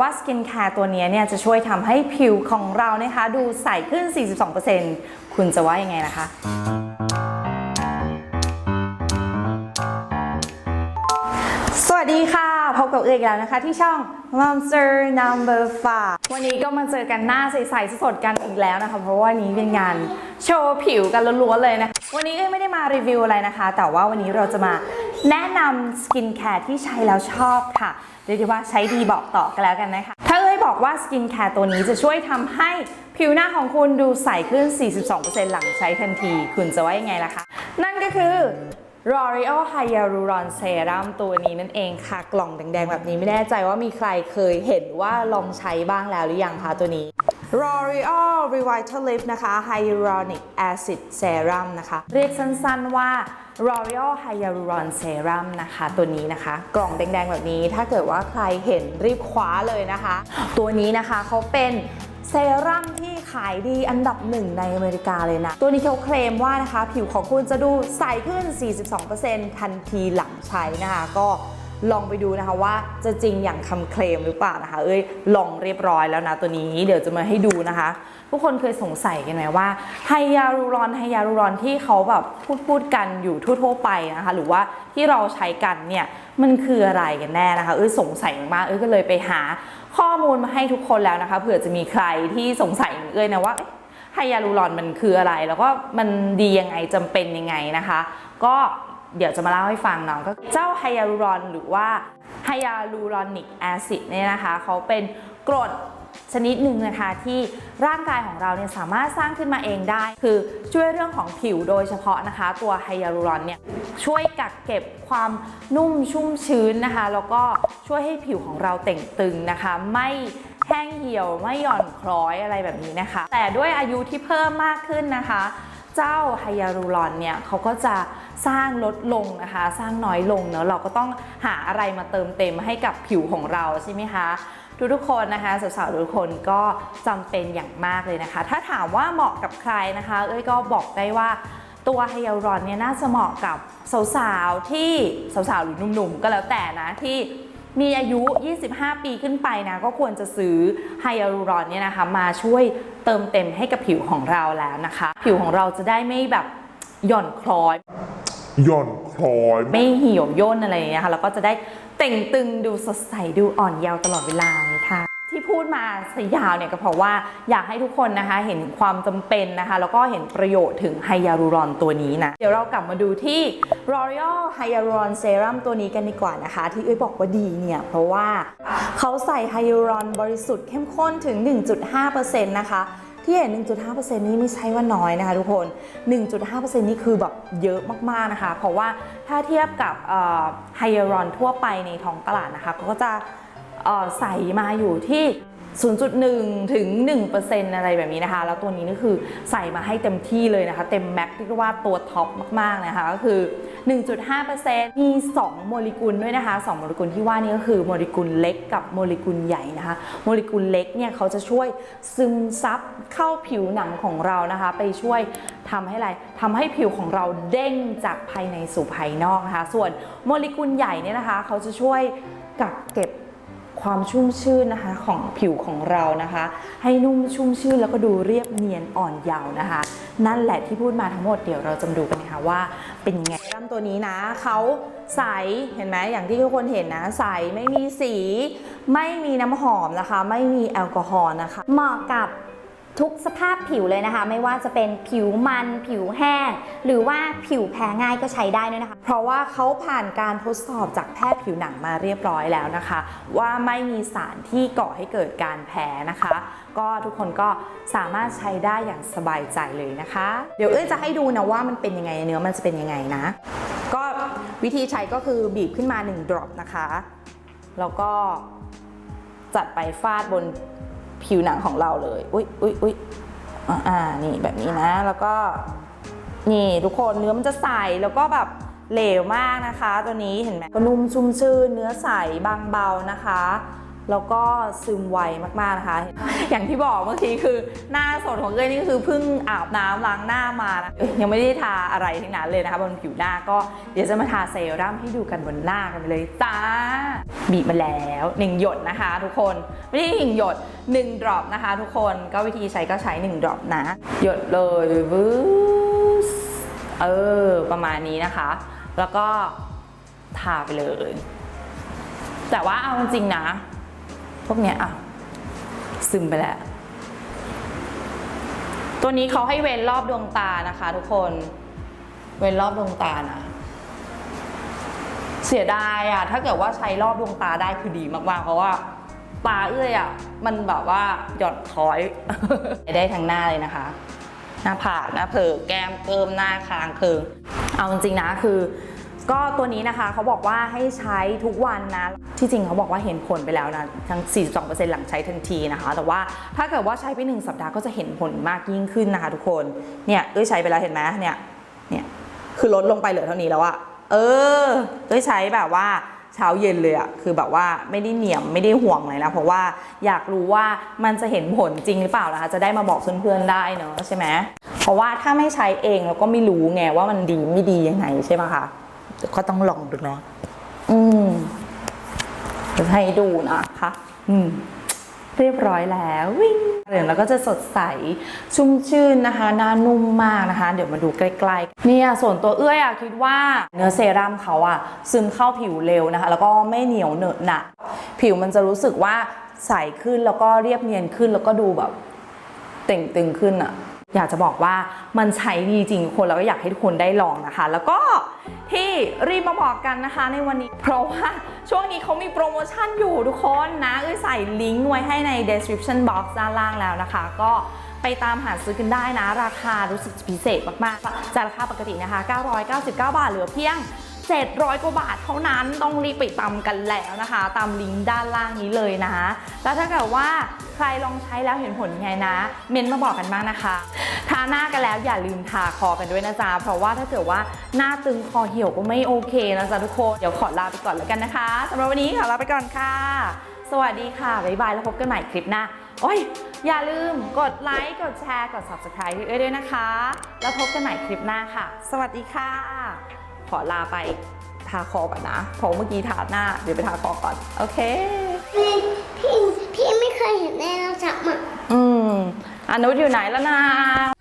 ว่าสกินแคร์ตัวนี้เนี่ยจะช่วยทำให้ผิวของเรานะคะดูใสขึ้น 42%คุณจะว่ายังไงนะคะสวัสดีค่ะ พบกับเอกแล้วนะคะที่ช่อง Monster Number 5 วันนี้ก็มาเจอกันหน้าใสๆสดๆกันอีกแล้วนะคะ เพราะว่านี้เป็นงานโชว์ผิวกันล้วนๆเลยนะคะวันนี้ก็ไม่ได้มารีวิวอะไรนะคะ แต่ว่าวันนี้เราจะมาแนะนำสกินแคร์ที่ใช้แล้วชอบค่ะ เรียกได้ว่าใช้ดีบอกต่อกันแล้วกันนะคะ ถ้าเอ้ยบอกว่าสกินแคร์ตัวนี้จะช่วยทำให้ผิวหน้าของคุณดูใสขึ้น 42%หลังใช้ทันที คุณจะว่ายังไงล่ะคะ นั่นก็คือ L'Oreal Hyaluron Serum ตัวนี้นั่นเองค่ะ กล่องแดงๆแบบนี้ไม่แน่ใจว่ามีใครเคยเห็นว่าลองใช้บ้างแล้วหรือยังคะตัวนี้ L'Oreal Revitalift นะคะ Hyaluronic Acid Serum นะคะ เรียกสั้นๆว่า L'Oreal Hyaluron Serum นะคะ ตัวนี้นะคะ กล่องแดงๆแบบนี้ ถ้าเกิดว่าใครเห็นรีบคว้าเลยนะคะ ตัวนี้นะคะเขาเป็นเซรั่มที่ขายดีอันดับหนึ่งในอเมริกาเลยนะ ตัวนี้เขาเคลมว่านะคะ ผิวของคุณจะดูใสขึ้น 42%ทันทีหลังใช้นะคะ ก็ ลองไปดูนะคะว่าจะจริงอย่างคำเคลมหรือเปล่านะคะ เอ้ยลองเรียบร้อยแล้วนะตัวนี้เดี๋ยวจะมาให้ดูนะคะ ทุกคนเคยสงสัยกันไหมว่าไฮยาลูรอนไฮยาลูรอนที่เขาแบบพูดพูดกันอยู่ทั่วๆไปนะคะ หรือว่าที่เราใช้กันเนี่ยมันคืออะไรกันแน่นะคะ เอ้ยสงสัยมากเอ้ยก็เลยไปหาข้อมูลมาให้ทุกคนแล้วนะคะเผื่อจะมีใครที่สงสัยเอ้ยนะว่าไฮยาลูรอนมันคืออะไร แล้วก็มันดียังไงจำเป็นยังไงนะคะ ก็ เดี๋ยวจะมาเล่าให้ฟังเนาะก็เจ้าไฮยาลูรอนหรือว่าไฮยาลูรอนิกแอซิดเนี่ยนะคะเขาเป็นกรดชนิดหนึ่งนะคะที่ร่างกายของเราเนี่ยสามารถสร้างขึ้นมาเองได้ คือช่วยเรื่องของผิวโดยเฉพาะนะคะ ตัวไฮยาลูรอนเนี่ยช่วยกักเก็บความนุ่มชุ่มชื้นนะคะ แล้วก็ช่วยให้ผิวของเราเต่งตึงนะคะ ไม่แห้งเหี่ยวไม่หย่อนคล้อยอะไรแบบนี้นะคะ แต่ด้วยอายุที่เพิ่มมากขึ้นนะคะ เจ้าไฮยาลูรอนเนี่ยเขาก็จะสร้างลดลงนะคะ สร้างน้อยลงเนอะเราก็ต้องหาอะไรมาเติมเต็มให้กับผิวของเราใช่ไหมคะทุกๆคนนะคะสาวๆทุกคนก็จำเป็นอย่างมากเลยนะคะ ถ้าถามว่าเหมาะกับใครนะคะ เอ้ยก็บอกได้ว่าตัวไฮยาลูรอนเนี่ยน่าจะเหมาะกับสาวๆที่สาวๆหรือหนุ่มๆก็แล้วแต่นะที่ มีอายุ 25 ปีขึ้นไปนะ ก็ควรจะซื้อไฮยาลูรอนเนี่ยนะคะ มาช่วยเติมเต็มให้กับผิวของเราแล้วนะคะ ผิวของเราจะได้ไม่แบบหย่อนคล้อย หย่อนคล้อย ไม่เหี่ยวย่นอะไรอย่างเงี้ยค่ะแล้วก็จะได้เต่งตึงดูสดใสดูอ่อนเยาว์ตลอดเวลาเลยค่ะ ที่พูดมาสยาวเนี่ยก็เพราะว่าอยากให้ทุกคนนะคะเห็นความจำเป็นนะคะ แล้วก็เห็นประโยชน์ถึงไฮยาลูรอนตัวนี้นะ เดี๋ยวเรากลับมาดูที่ L'Oreal Hyaluron Serum ตัวนี้กันดีกว่านะคะ ที่เอ้ยบอกว่าดีเนี่ยเพราะว่าเขาใส่ไฮยาลูรอนบริสุทธิ์เข้มข้นถึง 1.5%นะคะที่เห็น 1.5%นี้ไม่ใช่ว่าน้อยนะคะทุกคน 1.5%นี่คือแบบเยอะมากๆนะคะ เพราะว่าถ้าเทียบกับไฮยาลูรอนทั่วไปในท้องตลาดนะคะ ก็จะ ใสมาอยู่ที่ 0.1 ถึง 1%อะไรแบบนี้นะคะ แล้วตัวนี้นี่คือใส่มาให้เต็มที่เลยนะคะ เต็มแม็กซ์ที่เรียกว่าตัวท็อปมาก ๆ นะคะ ก็คือ 1.5%มี 2 โมเลกุลด้วยนะคะ 2 โมเลกุลที่ว่านี่ก็คือโมเลกุลเล็กกับโมเลกุลใหญ่นะคะ โมเลกุลเล็กเนี่ยเขาจะช่วยซึมซับเข้าผิวหนังของเรานะคะ ไปช่วยทำให้อะไรทำให้ผิวของเราเด้งจากภายในสู่ภายนอกนะคะ ส่วนโมเลกุลใหญ่เนี่ยนะคะ เขาจะช่วยกักเก็บ ความชุ่มชื่นนะคะของผิวของเรานะคะ ให้นุ่มชุ่มชื่นแล้วก็ดูเรียบเนียนอ่อนเยาว์นะคะ นั่นแหละที่พูดมาทั้งหมดเดี๋ยวเราจะมาดูกันนะคะว่าเป็นยังไงเซรั่มตัวนี้นะเขาใสเห็นไหมอย่างที่ทุกคนเห็นนะใสไม่มีสี ไม่มีน้ำหอมนะคะ ไม่มีแอลกอฮอล์นะคะ เหมาะกับ ทุกสภาพผิวเลยนะคะ ไม่ว่าจะเป็นผิวมันผิวแห้ง หรือว่าผิวแพ้ง่ายก็ใช้ได้ด้วยนะคะ เพราะว่าเขาผ่านการทดสอบจากแพทย์ผิวหนังมาเรียบร้อยแล้วนะคะ ว่าไม่มีสารที่ก่อให้เกิดการแพ้นะคะ ก็ทุกคนก็สามารถใช้ได้อย่างสบายใจเลยนะคะ เดี๋ยวเอ้ยจะให้ดูนะว่ามันเป็นยังไงเนื้อมันจะเป็นยังไงนะ ก็วิธีใช้ก็คือบีบขึ้นมา1 drop นะคะ แล้วก็จัดไปฟาดบน ผิวหนังของเราเลย อุ๊ยอุ๊ยอุ๊ยอ่าอ่า นี่แบบนี้นะ แล้วก็ นี่ทุกคนเนื้อมันจะใส แล้วก็แบบเหลวมากนะคะ ตัวนี้เห็นไหมก็นุ่มชุ่มชื่น เนื้อใสบางเบานะคะ แล้วก็ซึมไวมากๆนะคะ อย่างที่บอกเมื่อกี้คือหน้าสดของเอ้ยนี่ก็คือเพิ่งอาบน้ำล้างหน้ามานะยังไม่ได้ทาอะไรทั้งนั้นเลยนะคะบนผิวหน้าก็เดี๋ยวจะมาทาเซรั่มให้ดูกันบนหน้ากันไปเลยจ้าบีบมาแล้วหนึ่งหยดนะคะทุกคนไม่ได้หนึ่งหยดหนึ่งดรอปนะคะ ทุกคนก็วิธีใช้ก็ใช้หนึ่งดรอปนะ หยดเลยวืสเออ ประมาณนี้นะคะ แล้วก็ทาไปเลย แต่ว่าเอาจริงนะ พวกเนี้ยอะซึมไปแล้ว ตัวนี้เขาให้เว้นรอบดวงตานะคะ ทุกคน เว้นรอบดวงตานะ เสียดายอะถ้าเกิดว่าใช้รอบดวงตาได้คือดีมากๆ เพราะว่าตาเอื้อยอะมันแบบว่าหย่อนคล้อย ได้ทั้งหน้าเลยนะคะ หน้าผากหน้าเพิกแก้มเพิ่มหน้าคางเพิงเอาจริงๆนะคือ ก็ตัวนี้นะคะเขาบอกว่าให้ใช้ทุกวันนะ ที่จริงเขาบอกว่าเห็นผลไปแล้วนะ ทั้ง 42%หลังใช้ทันทีนะคะ แต่ว่าถ้าเกิดว่าใช้ไปหนึ่งสัปดาห์ก็จะเห็นผลมากยิ่งขึ้นนะคะทุกคน เนี่ยเอ้ยใช้ไปแล้วเห็นไหมเนี่ย เนี่ย คือลดลงไปเหลือเท่านี้แล้วอะเออเอ้ยใช้แบบว่าเช้าเย็นเลยอะคือแบบว่าไม่ได้เหนียมไม่ได้ห่วงเลยนะเพราะว่าอยากรู้ว่ามันจะเห็นผลจริงหรือเปล่านะคะจะได้มาบอกเพื่อนๆได้เนอะใช่ไหมเพราะว่าถ้าไม่ใช้เองเราก็ไม่รู้ไงว่ามันดีไม่ดียังไงใช่ไหมคะ ก็ต้องลองดูเนาะอืมเดี๋ยวให้ดูนะคะ อืม เรียบร้อยแล้ววิ่งเหลืองแล้วก็จะสดใสชุ่มชื่นนะคะหน้านุ่มมากนะคะ เดี๋ยวมาดูใกล้ๆเนี่ยส่วนตัวเอื้อยอะคิดว่าเนื้อเซรั่มเขาอะซึมเข้าผิวเร็วนะคะ แล้วก็ไม่เหนียวเหนอะหนะผิวมันจะรู้สึกว่าใสขึ้นแล้วก็เรียบเนียนขึ้นแล้วก็ดูแบบเต่งตึงขึ้นอะ อยากจะบอกว่ามันใช้ดีจริงทุกคนแล้วก็อยากให้ทุกคนได้ลองนะคะ แล้วก็ที่รีบมาบอกกันนะคะในวันนี้ เพราะว่าช่วงนี้เขามีโปรโมชั่นอยู่ทุกคนนะเอ้ยใส่ลิงก์ไว้ให้ใน description box ด้านล่างแล้วนะคะ ก็ไปตามหาซื้อกันได้นะ ราคารู้สึกพิเศษมากๆจากราคาปกตินะคะ 999 บาทเหลือเพียง 700 กว่าบาทเท่านั้นต้องรีบไปตามกันแล้วนะคะ ตามลิงก์ด้านล่างนี้เลยนะ แล้วถ้าเกิดว่าใครลองใช้แล้วเห็นผลยังไงนะ เมนมาบอกกันบ้างนะคะ ทาหน้ากันแล้วอย่าลืมทาคอกันด้วยนะจ๊ะ เพราะว่าถ้าเกิดว่าหน้าตึงคอเหี่ยวก็ไม่โอเคนะจ๊ะทุกคน เดี๋ยวขอลาไปก่อนแล้วกันนะคะสำหรับวันนี้ขอลาไปก่อนค่ะ สวัสดีค่ะ บ๊ายบายแล้วพบกันใหม่คลิปหน้า โอ้ย อย่าลืมกดไลค์ กดแชร์ กด subscribe ด้วยนะคะ แล้วพบกันใหม่คลิปหน้าค่ะ สวัสดีค่ะ ขอลาไปทาคอก่อนนะเพราะเมื่อกี้ทาหน้า เดี๋ยวไปทาคอก่อน โอเค พี่พี่พี่ไม่เคยเห็นแน่เราจับอะอืมอนุชอยู่ไหนแล้วนะ